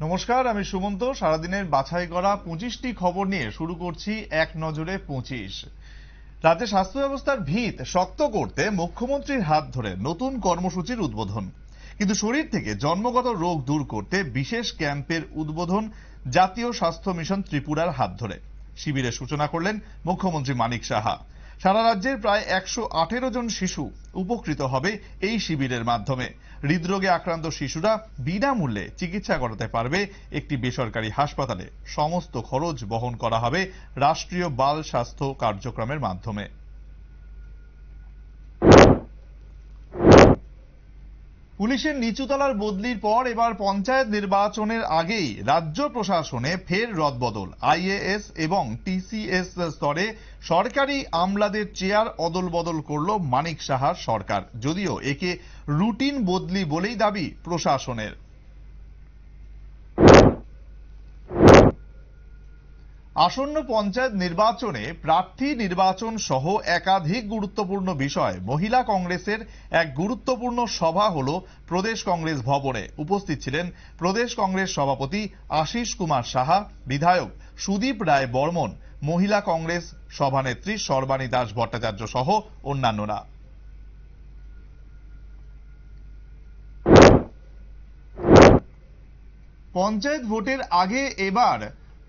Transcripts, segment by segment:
নমস্কার, আমি সুমন্ত। সারাদিনের বাছাই করা পঁচিশটি খবর নিয়ে শুরু করছি এক নজরে পঁচিশ। রাজ্যে স্বাস্থ্য ব্যবস্থার ভিত শক্ত করতে মুখ্যমন্ত্রীর হাত ধরে নতুন কর্মসূচির উদ্বোধন। কিন্তু শরীর থেকে জন্মগত রোগ দূর করতে বিশেষ ক্যাম্পের উদ্বোধন জাতীয় স্বাস্থ্য মিশন ত্রিপুরার হাত ধরে। শিবিরের সূচনা করলেন মুখ্যমন্ত্রী মানিক সাহা। সারা রাজ্যের প্রায় একশো আঠেরো জন শিশু উপকৃত হবে এই শিবিরের মাধ্যমে। হৃদরোগে আক্রান্ত শিশুরা বিনামূল্যে চিকিৎসা করাতে পারবে একটি বেসরকারি হাসপাতালে। সমস্ত খরচ বহন করা হবে রাষ্ট্রীয় বাল স্বাস্থ্য কার্যক্রমের মাধ্যমে। পুলিশের নিচুতলার বদলির পর এবার পঞ্চায়েত নির্বাচনের আগেই রাজ্য প্রশাসনে ফের রদবদল। আইএএস এবং টিসিএস স্তরে সরকারি আমলাদের চেয়ার অদল বদল করল মানিক সাহার সরকার। যদিও একে রুটিন বদলি বলেই দাবি প্রশাসনের। আসন্ন পঞ্চায়েত নির্বাচনে প্রার্থী নির্বাচন সহ একাধিক গুরুত্বপূর্ণ বিষয় মহিলা কংগ্রেসের এক গুরুত্বপূর্ণ সভা হল প্রদেশ কংগ্রেস ভবনে। উপস্থিত ছিলেন প্রদেশ কংগ্রেস সভাপতি আশিস কুমার সাহা, বিধায়ক সুদীপ রায় বর্মন, মহিলা কংগ্রেস সভানেত্রী সর্বাণী দাস ভট্টাচার্য সহ অন্যান্যরা। পঞ্চায়েত ভোটের আগে এবার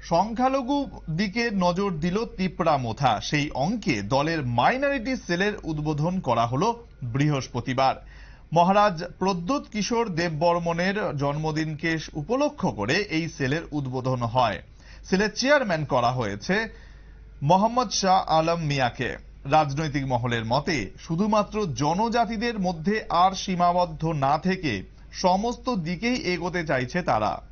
সংখ্যালঘু দিকে নজর দিল তিপড়া মোথা। সেই অঙ্কে দলের মাইনরিটি সেলের উদ্বোধন করা হলো বৃহস্পতিবার। মহারাজ প্রদ্যুৎ কিশোর দেববর্মনের জন্মদিনকে উপলক্ষ করে এই সেলের উদ্বোধন হয়। সেলের চেয়ারম্যান করা হয়েছে মোহাম্মদ শাহ আলম মিয়াকে। রাজনৈতিক মহলের মতে, শুধুমাত্র জনজাতিদের মধ্যে আর সীমাবদ্ধ না থেকে সমস্ত দিকেই এগোতে চাইছে তারা।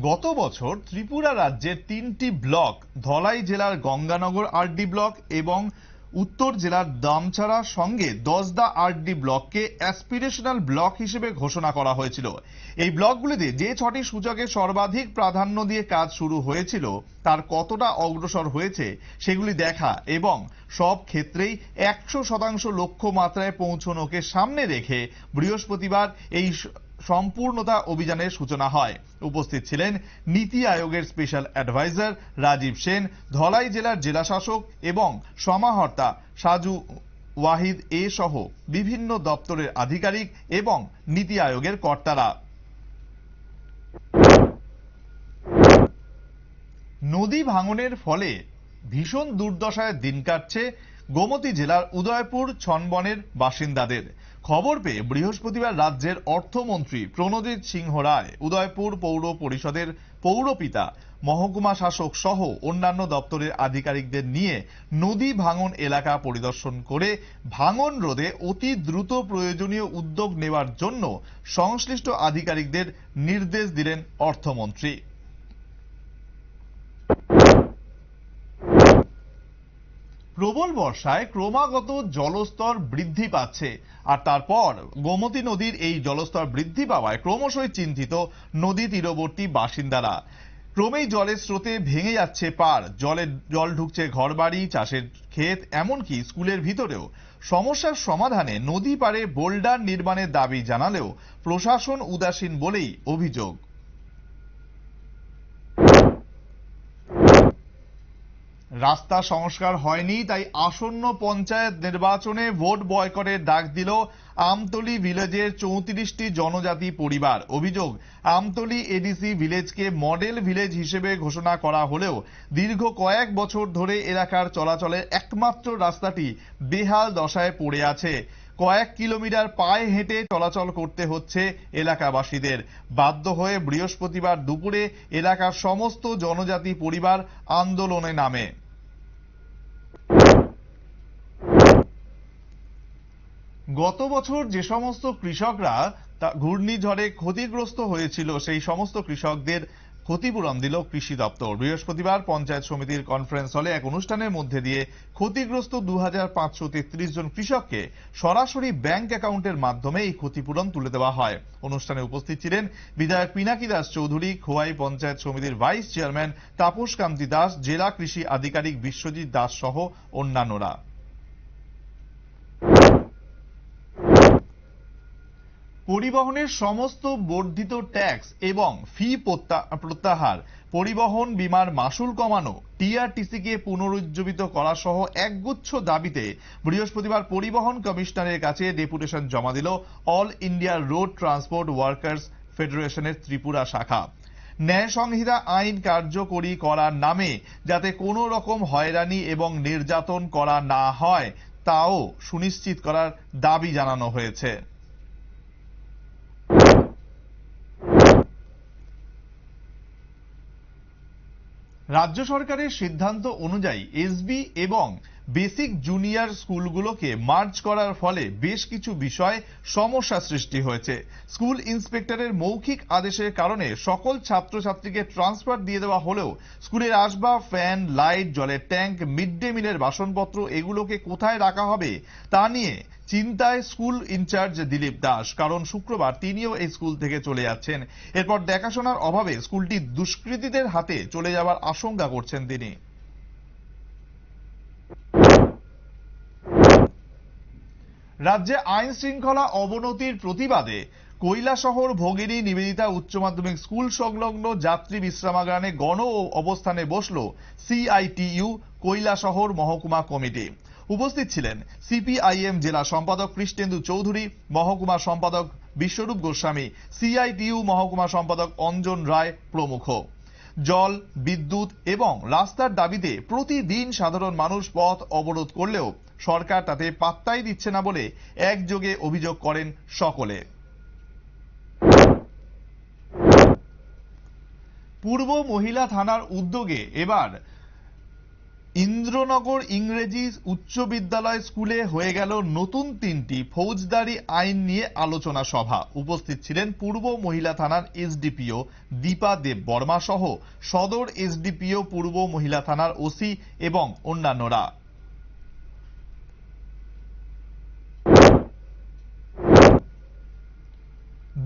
গত বছর ত্রিপুরা রাজ্যের তিনটি ব্লক, ধলাই জেলার গঙ্গানগর আরডি ব্লক এবং উত্তর জেলার দামছাড়া সঙ্গে দশদা আরডি ব্লককে অ্যাসপিরেশনাল ব্লক হিসেবে ঘোষণা করা হয়েছিল। এই ব্লকগুলিতে যে ছটি সূচকে সর্বাধিক প্রাধান্য দিয়ে কাজ শুরু হয়েছিল, তার কতটা অগ্রসর হয়েছে সেগুলি দেখা এবং সব ক্ষেত্রেই একশো শতাংশ লক্ষ্য মাত্রায় পৌঁছনোকে সামনে রেখে বৃহস্পতিবার এই সম্পূর্ণতা অভিযানের সূচনা হয়। উপস্থিত ছিলেন নীতি আয়োগের স্পেশাল অ্যাডভাইজার রাজীব সেন, ধলাই জেলার জেলাশাসক এবং সমাহর্তা সাজু ওয়াহিদ এ সহ বিভিন্ন দপ্তরের আধিকারিক এবং নীতি আয়োগের কর্তারা। নদী ভাঙনের ফলে ভীষণ দুর্দশায় দিন কাটছে গোমতী জেলার উদয়পুর ছনবনের বাসিন্দাদের। খবর পেয়ে বৃহস্পতিবার রাজ্যের অর্থমন্ত্রী প্রণজিৎ সিংহ রায়, উদয়পুর পৌর পরিষদের পৌরপিতা, মহকুমা শাসক সহ অন্যান্য দপ্তরের আধিকারিকদের নিয়ে নদী ভাঙন এলাকা পরিদর্শন করে ভাঙন রোধে অতি দ্রুত প্রয়োজনীয় উদ্যোগ নেওয়ার জন্য সংশ্লিষ্ট আধিকারিকদের নির্দেশ দিলেন অর্থমন্ত্রী। প্রবল বর্ষায় ক্রমাগত জলস্তর বৃদ্ধি পাচ্ছে। আর তারপর গোমতী নদীর এই জলস্তর বৃদ্ধি পাওয়ায় ক্রমশই চিন্তিত নদী তীরবর্তী বাসিন্দারা। ক্রমেই জলের স্রোতে ভেঙে যাচ্ছে পার জলে জল ঢুকছে ঘরবাড়ি, চাষের ক্ষেত, এমনকি স্কুলের ভিতরেও। সমস্যার সমাধানে নদী পাড়ে বোল্ডার নির্মাণের দাবি জানালেও প্রশাসন উদাসীন বলেই অভিযোগ। রাস্তা সংস্কার হয়নি, তাই আসন্ন পঞ্চায়েত নির্বাচনে ভোট বয়কটের ডাক দিল আমতলি ভিলেজের চৌত্রিশটি জনজাতি পরিবার। অভিযোগ, আমতলি এডিসি ভিলেজকে মডেল ভিলেজ হিসেবে ঘোষণা করা হলেও দীর্ঘ কয়েক বছর ধরে এলাকার চলাচলের একমাত্র রাস্তাটি বেহাল দশায় পড়ে আছে। কয়েক কিলোমিটার পায়ে হেঁটে চলাচল করতে হচ্ছে এলাকাবাসীদের। বাধ্য হয়ে বৃহস্পতিবার দুপুরে এলাকার সমস্ত জনজাতি পরিবার আন্দোলনে নামে। গত বছর যে সমস্ত কৃষকরা ঘূর্ণিঝড়ে ক্ষতিগ্রস্ত হয়েছিল, সেই সমস্ত কৃষকদের ক্ষতিপূরণ দিল কৃষি দপ্তর। বৃহস্পতিবার পঞ্চায়েত সমিতির কনফারেন্স হলে এক অনুষ্ঠানের মধ্যে দিয়ে ক্ষতিগ্রস্ত দু হাজার পাঁচশো তেত্রিশ জন কৃষককে সরাসরি ব্যাংক অ্যাকাউন্টের মাধ্যমে এই ক্ষতিপূরণ তুলে দেওয়া হয়। অনুষ্ঠানে উপস্থিত ছিলেন বিধায়ক পিনাকি দাস চৌধুরী, খোয়াই পঞ্চায়েত সমিতির ভাইস চেয়ারম্যান তাপস কান্তি দাস, জেলা কৃষি আধিকারিক বিশ্বজিৎ দাস সহ অন্যান্যরা। পরিবহনের সমস্ত বর্ধিত ট্যাক্স এবং ফি প্রত্যা- প্রত্যাহার, পরিবহন বিমার মাসুল কমানো টিআরটিসিকে পুনরুজ্জীবিত করা সহ একগুচ্ছ দাবিতে বৃহস্পতিবার পরিবহন কমিশনারের কাছে ডেপুটেশন জমা দিল all India road transport workers ফেডারেশনের ত্রিপুরা শাখা। ন্যায় সংহিতা আইন কার্যকরী করার নামে যাতে কোনো রকম হয়রানি এবং নির্যাতন করা না হয়, তাও সুনিশ্চিত করার দাবি জানানো হয়েছে। রাজ্য সরকারের সিদ্ধান্ত অনুযায়ী এসবি এবং বেসিক জুনিয়র স্কুলগুলোকে মার্জ করার ফলে বেশ কিছু বিষয় সমস্যা সৃষ্টি হয়েছে। স্কুল ইন্সপেক্টরের মৌখিক আদেশের কারণে সকল ছাত্রছাত্রীকে ট্রান্সফার দিয়ে দেওয়া হলেও স্কুলের আসবাব ফ্যান, লাইট, জলের ট্যাঙ্ক, মিড ডে মিলের বাসনপত্র এগুলোকে কোথায় রাখা হবে তা নিয়ে চিন্তায় স্কুল ইনচার্জ দিলীপ দাস। কারণ শুক্রবার তিনিও এই স্কুল থেকে চলে যাচ্ছেন। এরপর দেখাশোনার অভাবে স্কুলটি দুষ্কৃতীদের হাতে চলে যাওয়ার আশঙ্কা করছেন তিনি। রাজ্যে আইন শৃঙ্খলা অবনতির প্রতিবাদে কৈলাসহর ভগিনী নিবেদিতা উচ্চ মাধ্যমিক স্কুল সংলগ্ন যাত্রী বিশ্রামাগারে গণ অবস্থানে বসল সিআইটিইউ কৈলাসহর মহকুমা কমিটি। উপস্থিত ছিলেন সিপিআইএম জেলা সম্পাদক কৃষ্ণেন্দু চৌধুরী, মহকুমা সম্পাদক বিশ্বরূপ গোস্বামী সিআইটিইউ মহকুমা সম্পাদক অঞ্জন রায় প্রমুখ। জল, বিদ্যুৎ এবং রাস্তার দাবিতে প্রতিদিন সাধারণ মানুষ পথ অবরোধ করলেও সরকার তাতে পাত্তাই দিচ্ছে না বলে একযোগে অভিযোগ করেন সকলে। পূর্ব মহিলা থানার উদ্যোগে এবার ইন্দ্রনগর ইংরেজি উচ্চ বিদ্যালয় স্কুলে হয়ে গেল নতুন তিনটি ফৌজদারি আইন নিয়ে আলোচনা সভা। উপস্থিত ছিলেন পূর্ব মহিলা থানার এসডিপিও দীপা দেব বর্মা সহ সদর এসডিপিও পূর্ব মহিলা থানার ওসি এবং অন্যান্যরা।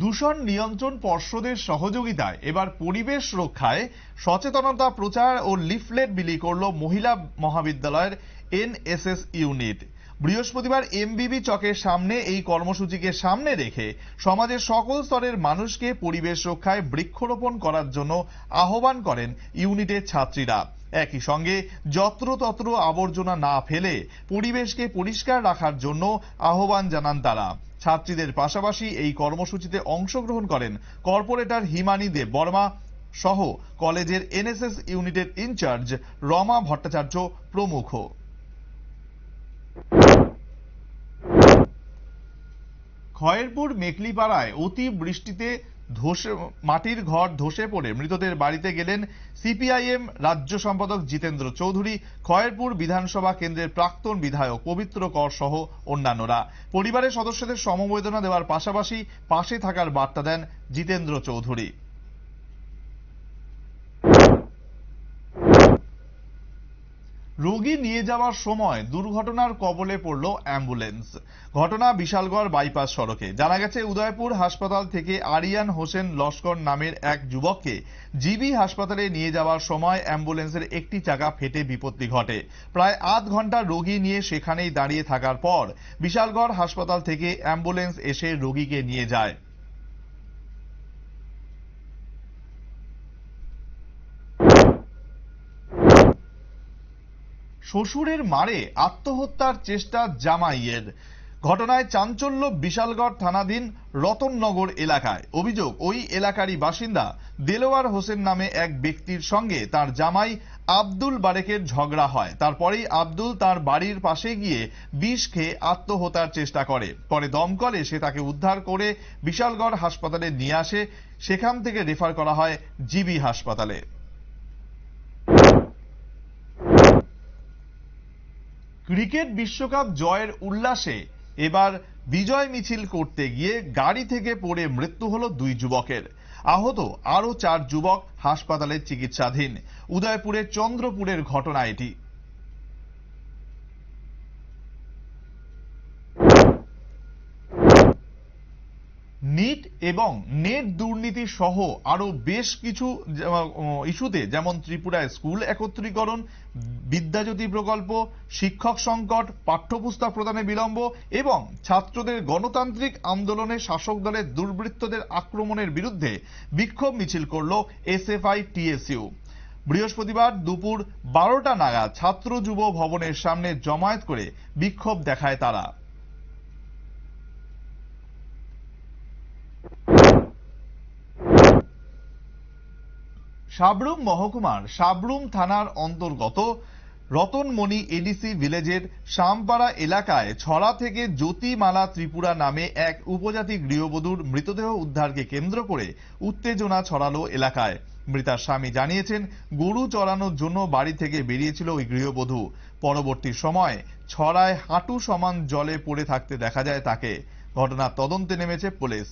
দূষণ নিয়ন্ত্রণ পর্ষদের সহযোগিতায় এবার পরিবেশ রক্ষায় সচেতনতা প্রচার ও লিফলেট বিলি করল মহিলা মহাবিদ্যালয়ের এনএসএস ইউনিট। বৃহস্পতিবার এমবিবি চকের সামনে এই কর্মসূচিকে সামনে রেখে সমাজের সকল স্তরের মানুষকে পরিবেশ রক্ষায় বৃক্ষরোপণ করার জন্য আহ্বান করেন ইউনিটের ছাত্রীরা। একই সঙ্গে যত্রতত্র আবর্জনা না ফেলে পরিবেশকে পরিষ্কার রাখার জন্য আহ্বান জানান তারা। ছাত্রীদের পাশাপাশি এই কর্মসূচিতে অংশগ্রহণ করেন কর্পোরেটর হিমানি দেব বর্মা সহ কলেজের এনএসএস ইউনিটের ইনচার্জ রমা ভট্টাচার্য প্রমুখ। খয়েরপুর মেকলিপাড়ায় অতি বৃষ্টিতে ধসে, মাটির ঘর ধসে পড়ে মৃতদের বাড়িতে গেলেন সিপিআইএম রাজ্য সম্পাদক জিতেন্দ্র চৌধুরী, খয়েরপুর বিধানসভা কেন্দ্রের প্রাক্তন বিধায়ক পবিত্র কর সহ অন্যান্যরা। পরিবারের সদস্যদের সমবেদনা দেওয়ার পাশাপাশি পাশে থাকার বার্তা দেন জিতেন্দ্র চৌধুরী। রোগী নিয়ে যাওয়ার সময় দুর্ঘটনার কবলে পড়ল অ্যাম্বুলেন্স। ঘটনা বিশালগড় বাইপাস সড়কে। জানা গেছে, উদয়পুর হাসপাতাল থেকে আরিয়ান হোসেন লস্কর নামের এক যুবককে জিবি হাসপাতালে নিয়ে যাওয়ার সময় অ্যাম্বুলেন্সের একটি চাকা ফেটে বিপত্তি ঘটে। প্রায় আধ ঘণ্টা রোগী নিয়ে সেখানেই দাঁড়িয়ে থাকার পর বিশালগড় হাসপাতাল থেকে অ্যাম্বুলেন্স এসে রোগীকে নিয়ে যায়। শ্বশুরের মারে আত্মহত্যার চেষ্টা জামাইয়ের। ঘটনায় চাঞ্চল্য বিশালগড় থানাধীন রতননগর এলাকায়। অভিযোগ, ওই এলাকারই বাসিন্দা দেলোয়ার হোসেন নামে এক ব্যক্তির সঙ্গে তার জামাই আব্দুল বারেকের ঝগড়া হয়। তারপরেই আব্দুল তার বাড়ির পাশে গিয়ে বিষ খেয়ে আত্মহত্যার চেষ্টা করে। পরে দমকলে সে তাকে উদ্ধার করে বিশালগড় হাসপাতালে নিয়ে আসে। সেখান থেকে রেফার করা হয় জিবি হাসপাতালে। ক্রিকেট বিশ্বকাপ জয়ের উল্লাসে এবার বিজয় মিছিল করতে গিয়ে গাড়ি থেকে পড়ে মৃত্যু হলো দুই যুবকের। আহত আরও চার যুবক হাসপাতালে চিকিৎসাধীন। উদয়পুরের চন্দ্রপুরের ঘটনা এটি নীল নিট এবং নেট দুর্নীতি সহ আরও বেশ কিছু ইস্যুতে, যেমন ত্রিপুরায় স্কুল একত্রীকরণ, বিদ্যাজ্যোতি প্রকল্প, শিক্ষক সংকট, পাঠ্যপুস্তক প্রদানে বিলম্ব এবং ছাত্রদের গণতান্ত্রিক আন্দোলনে শাসক দলের দুর্বৃত্তদের আক্রমণের বিরুদ্ধে বিক্ষোভ মিছিল করল এসএফআই টিএসইউ। বৃহস্পতিবার দুপুর বারোটা নাগাদ ছাত্র যুব ভবনের সামনে জমায়েত করে বিক্ষোভ দেখায় তারা। সাবরুম মহকুমার সাবরুম থানার অন্তর্গত রতনমণি এডিসি ভিলেজের শামপাড়া এলাকায় ছড়া থেকে জ্যোতিমালা ত্রিপুরা নামে এক উপজাতি গৃহবধূর মৃতদেহ উদ্ধারকে কেন্দ্র করে উত্তেজনা ছড়ালো এলাকায়। মৃতার স্বামী জানিয়েছেন, গরু চড়ানোর জন্য বাড়ি থেকে বেরিয়েছিল ওই গৃহবধূ। পরবর্তী সময় ছড়ায় হাঁটু সমান জলে পড়ে থাকতে দেখা যায় তাকে। ঘটনার তদন্তে নেমেছে পুলিশ।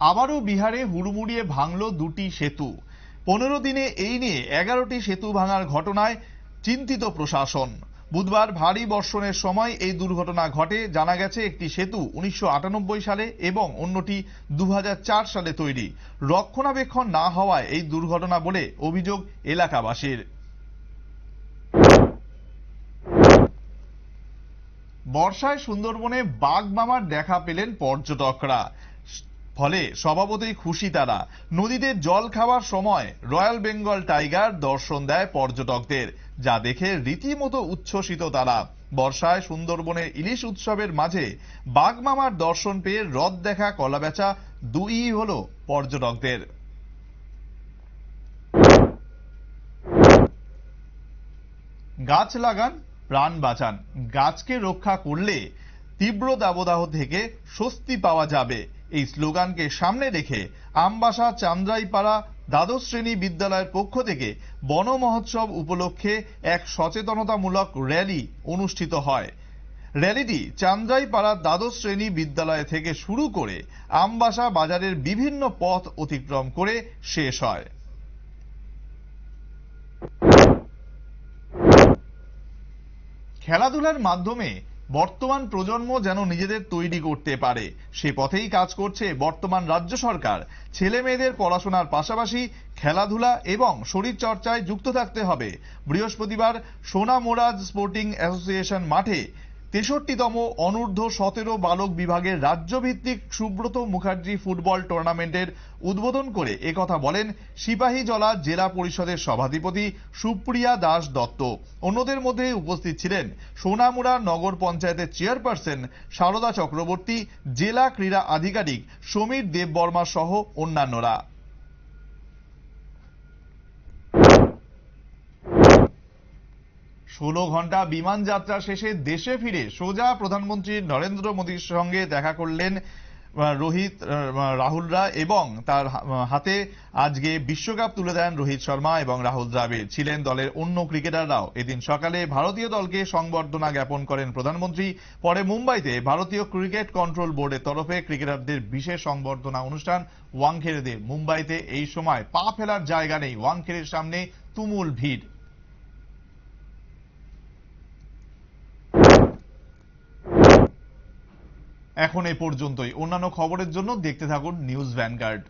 আবারও বিহারে হুড়মুড়িয়ে ভাঙল দুটি সেতু। পনেরো দিনে এই নিয়ে এগারোটি সেতু ভাঙার ঘটনায় চিন্তিত প্রশাসন। বুধবার ভারী বর্ষণের সময় এই দুর্ঘটনা ঘটে। জানা গেছে, একটি সেতু উনিশশো আটানব্বই সালে এবং অন্যটি দু হাজার চার সালে তৈরি। রক্ষণাবেক্ষণ না হওয়ায় এই দুর্ঘটনা বলে অভিযোগ এলাকাবাসীর। বর্ষায় সুন্দরবনে বাঘ মামার দেখা পেলেন পর্যটকরা। ফলে স্বভাবতই খুশি তারা। নদীতে জল খাওয়ার সময় রয়্যাল বেঙ্গল টাইগার দর্শন দেয় পর্যটকদের, যা দেখে রীতিমতো উচ্ছ্বসিত তারা। বর্ষায় সুন্দরবনের ইলিশ উৎসবের মাঝে বাঘ মামার দর্শন পেয়ে হ্রদ দেখা কলা বেচা দুই হল পর্যটকদের। গাছ লাগান, প্রাণ বাঁচান। গাছকে রক্ষা করলে তীব্র দাবদাহ থেকে স্বস্তি পাওয়া যাবে। এই স্লোগানকে সামনে রেখে আমবাসা চান্দ্রাইপাড়া দ্বাদশ শ্রেণি বিদ্যালয়ের পক্ষ থেকে বন মহোৎসব উপলক্ষে এক সচেতনতামূলক র্যালি অনুষ্ঠিত হয়। র্যালিটি চান্দ্রাইপাড়া দ্বাদশ শ্রেণি বিদ্যালয় থেকে শুরু করে আমবাসা বাজারের বিভিন্ন পথ অতিক্রম করে শেষ হয়। খেলাধুলার মাধ্যমে বর্তমান প্রজন্ম যেন নিজেদের তৈরি করতে পারে। সে পথেই কাজ করছে বর্তমান রাজ্য সরকার। ছেলে মেয়েদের পড়াশোনার পাশাপাশি খেলাধুলা এবং শরীরচর্চায় যুক্ত থাকতে হবে। বৃহস্পতিবার সোনামোরাজ স্পোর্টিং অ্যাসোসিয়েশন মাঠে তেষট্টিতম অনূর্ধ্ব সতেরো বালক বিভাগের রাজ্যভিত্তিক সুব্রত মুখার্জি ফুটবল টুর্নামেন্টের উদ্বোধন করে একথা বলেন সিপাহীজলা জেলা পরিষদের সভাধিপতি সুপ্রিয়া দাস দত্ত। অন্যদের মধ্যে উপস্থিত ছিলেন সোনামুড়া নগর পঞ্চায়েতের চেয়ারপারসন সারদা চক্রবর্তী, জেলা ক্রীড়া আধিকারিক সমীর দেববর্মা সহ অন্যান্যরা। ষোলো ঘণ্টা বিমান যাত্রা শেষে দেশে ফিরে সোজা প্রধানমন্ত্রী নরেন্দ্র মোদীর সঙ্গে দেখা করলেন রোহিত রাহুলরা এবং তার হাতে আজকে বিশ্বকাপ তুলে দেন রোহিত শর্মা এবং রাহুল দ্রাবিড়। ছিলেন দলের অন্য ক্রিকেটাররাও। এদিন সকালে ভারতীয় দলকে সংবর্ধনা জ্ঞাপন করেন প্রধানমন্ত্রী। পরে মুম্বাইতে ভারতীয় ক্রিকেট কন্ট্রোল বোর্ডের তরফে ক্রিকেটারদের বিশেষ সংবর্ধনা অনুষ্ঠান ওয়াংখেড়েতে মুম্বাইতে এই সময় পা ফেলার জায়গা নেই। ওয়াংখেড়ের সামনে তুমুল ভিড়। এখন এই পর্যন্তই। অন্যান্য খবরের জন্য দেখতে থাকুন নিউজ ভ্যানগার্ড।